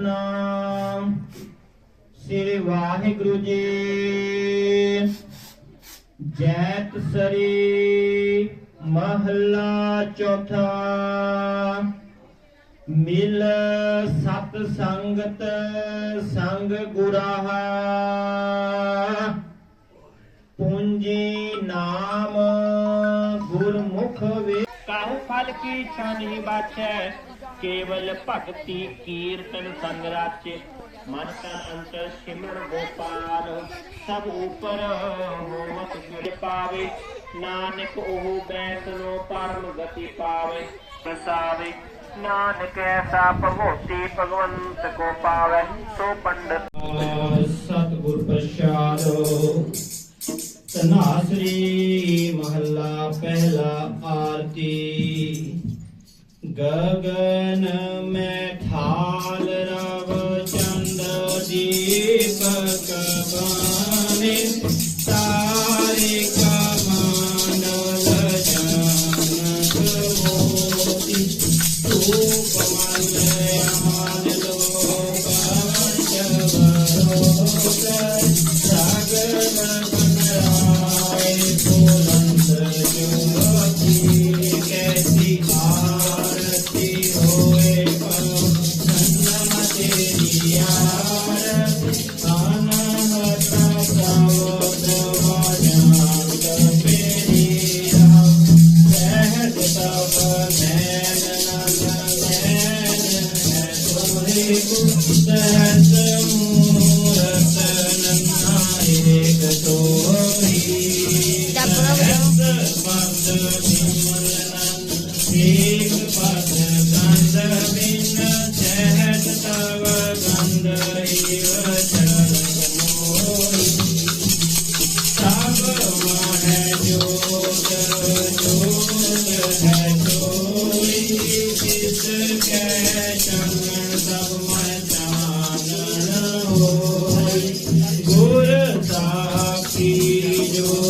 ਸਤਨਾਮ। ਸ੍ਰੀ ਵਾਹਿਗੁਰੂ ਜੀ। ਜੈਤ ਸਰੀ ਮਹੱਲਾ ਚੌਥਾ। ਮਿਲ ਸਤ ਸੰਗਤ ਸੰਗ ਗੁਰਾਹਾ। ਪੂੰਜੀ ਨਾਮ ਗੁਰਮੁਖ ਵੇ ਕਾਹ ਫਲ ਕੀ ਛਾਨੀ ਬਾਛੈ? ਕੇਵਲ ਭਗਤੀ ਕੀਰਤਨ ਸੰਗ ਰਾਚੇ। ਮਨ ਕਾ ਅੰਤਰ ਸਿਮਰ ਗੋਪਾਲ, ਸਭ ਉਪਰ ਹੋਵਤ ਗੁਰ ਪਾਵੇ। ਨਾਨਕ ਉਹ ਬੈਸਨੋ ਪਰਮ ਗਤੀ ਪਾਵੇ। ਪ੍ਰਸਾਵੇ ਨਾਨਕ ਐਸਾ ਭਗੋਤੀ ਭਗਵੰਤ ਕੋ ਪਾਵੇ। ਸੋ ਪੰਡਤ ਸਤਗੁਰ ਪ੍ਰਸ਼ਾਦੋ। ਤਨਾਸਰੀ ਮਹੱਲਾ ਪਹਿਲਾ ਆਰਤੀ। गगन में you.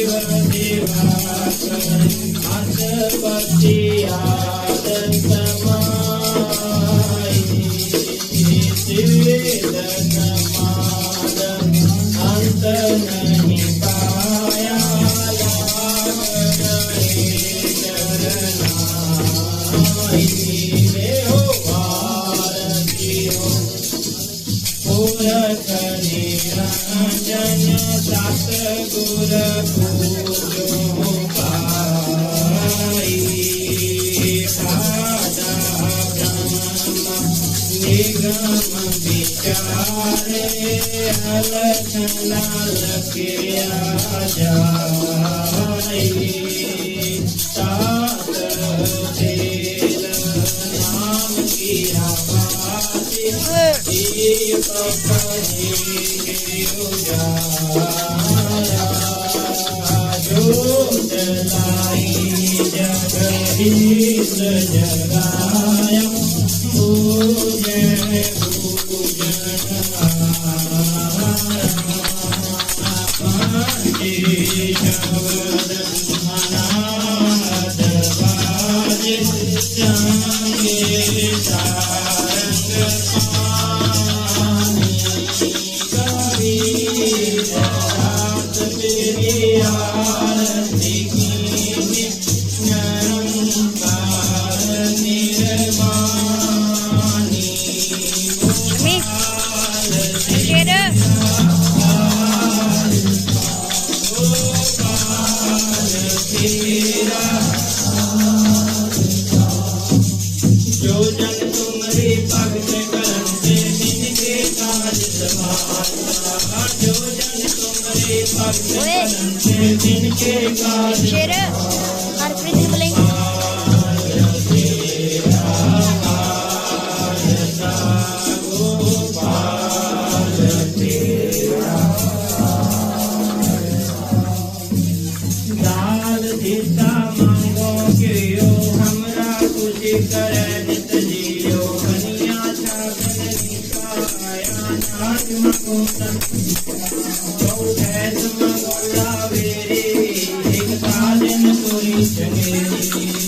தேவ தேவா señalar. you.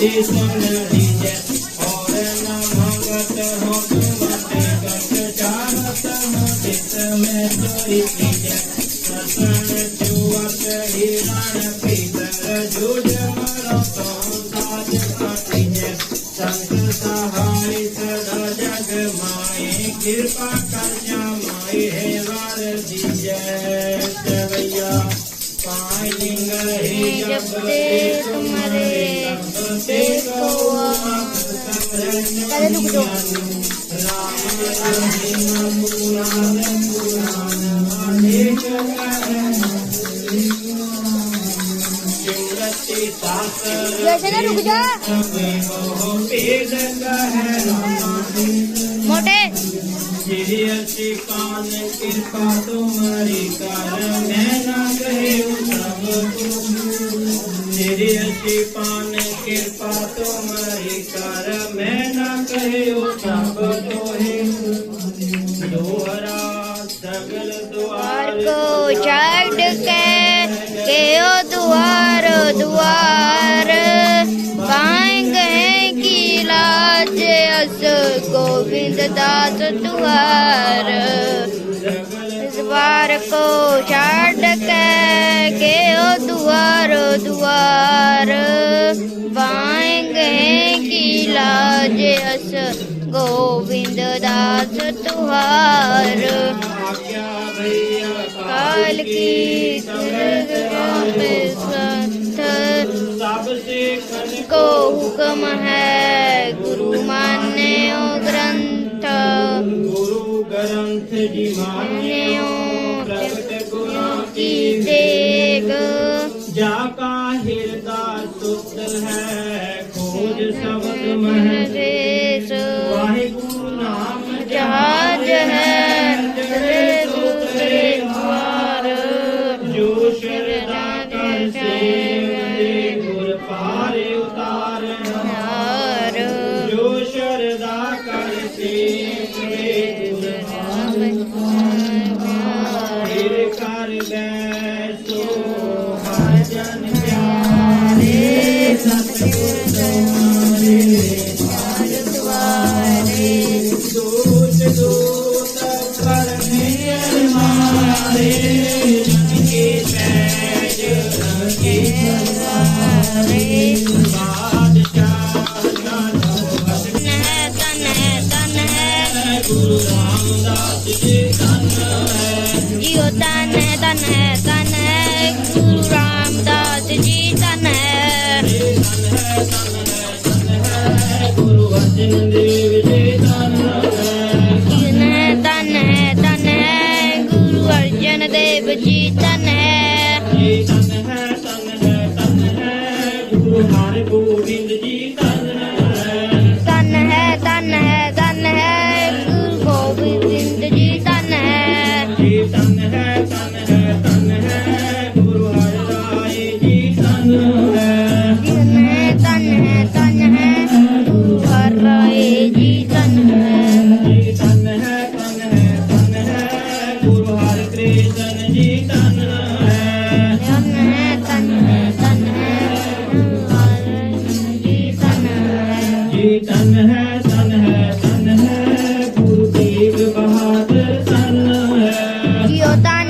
This one, this one. जैसे ना मोटे। कृपा तुम्हारी कारण मैं ना कहे पान कृपा तुम्हारी कारण मैं रहे उठा द्वार को छाड़ के के ओ द्वार द्वार पाएँगे हैं लाज अस गोविंद दास द्वार द्वार को छाड़ के के ओ द्वार द्वार दास गोविंद दास तुहार। काल की को हुक्म है गुरु मान्य ग्रंथ। गुरु ग्रंथ देख जाका हृदय सुख है see. тоді та не. idiota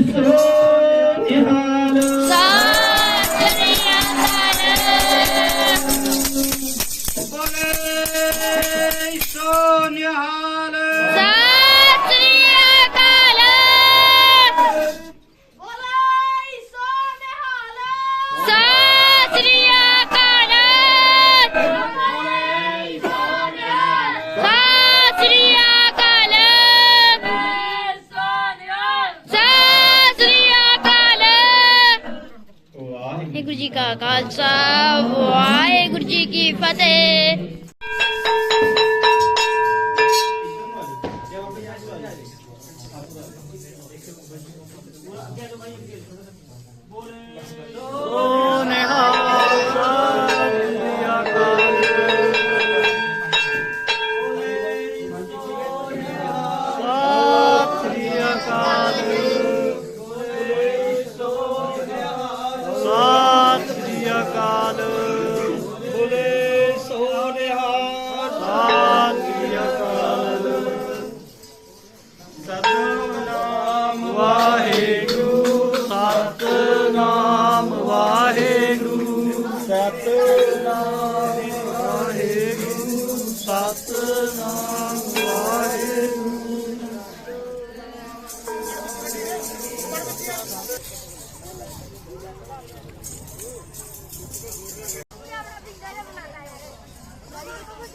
你你好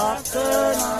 Doctor.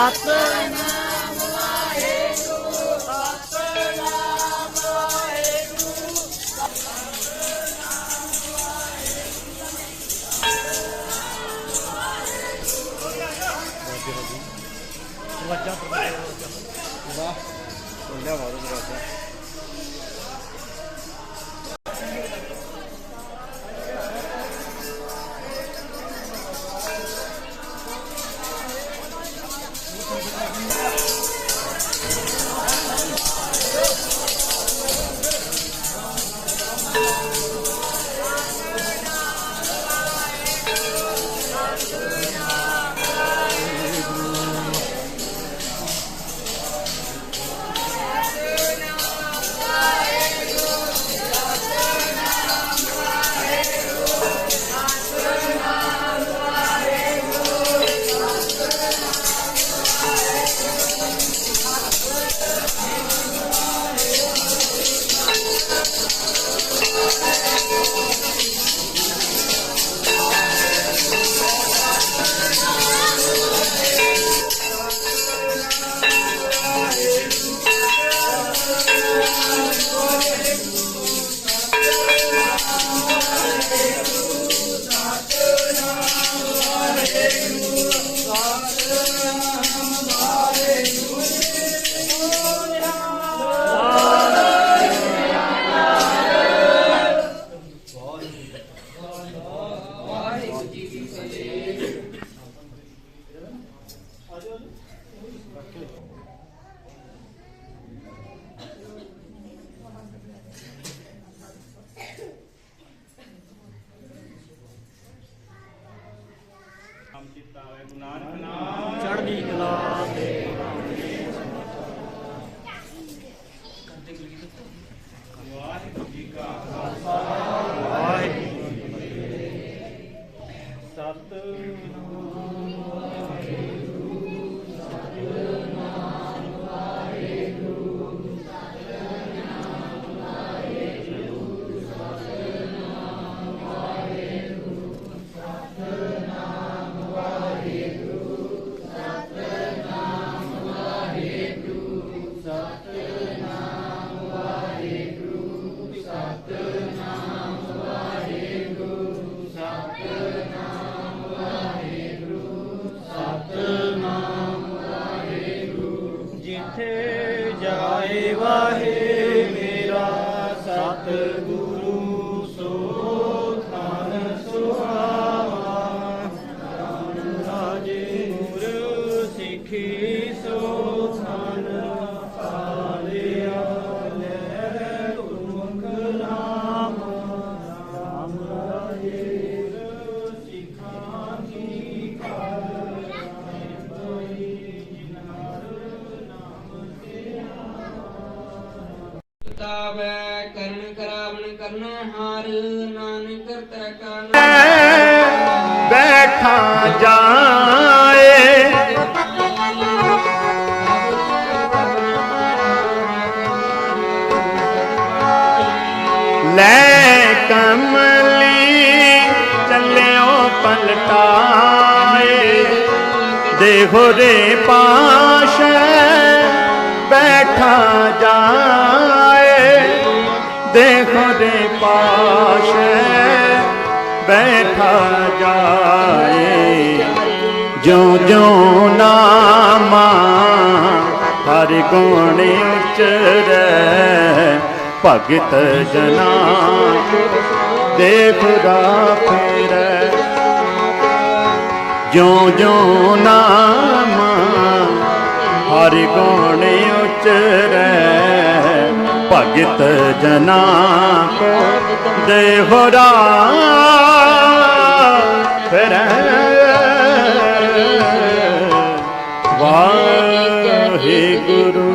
Satnam Waheguru Satnam Waheguru Satnam Waheguru ਵਾਹ। ਲਿਆ ਵਾਹ ਦਰਵਾਜ਼ਾ Thank you. ਬੈਠਾ ਜਾਏ। ਦੇਖੋ ਰੇ ਪਾਸ਼ ਬੈਠਾ ਜਾਏ। ਜੋ ਜੋ ਨਾਮਾ ਹਰ ਗੁਣ ਉਚਰੈ ਭਗਤ ਜਨਾ ਦੇਖਦਾ ਫੇਰੈ। ਜੋ ਜੋ ਨਾਮ ਹਰ ਗੁਣ ਉਚਰੈ ਭਗਤ ਜਨਾ ਕੋ ਦੇਹਰਾ ਫਿਰੈ ਵਾਹਿਗੁਰੂ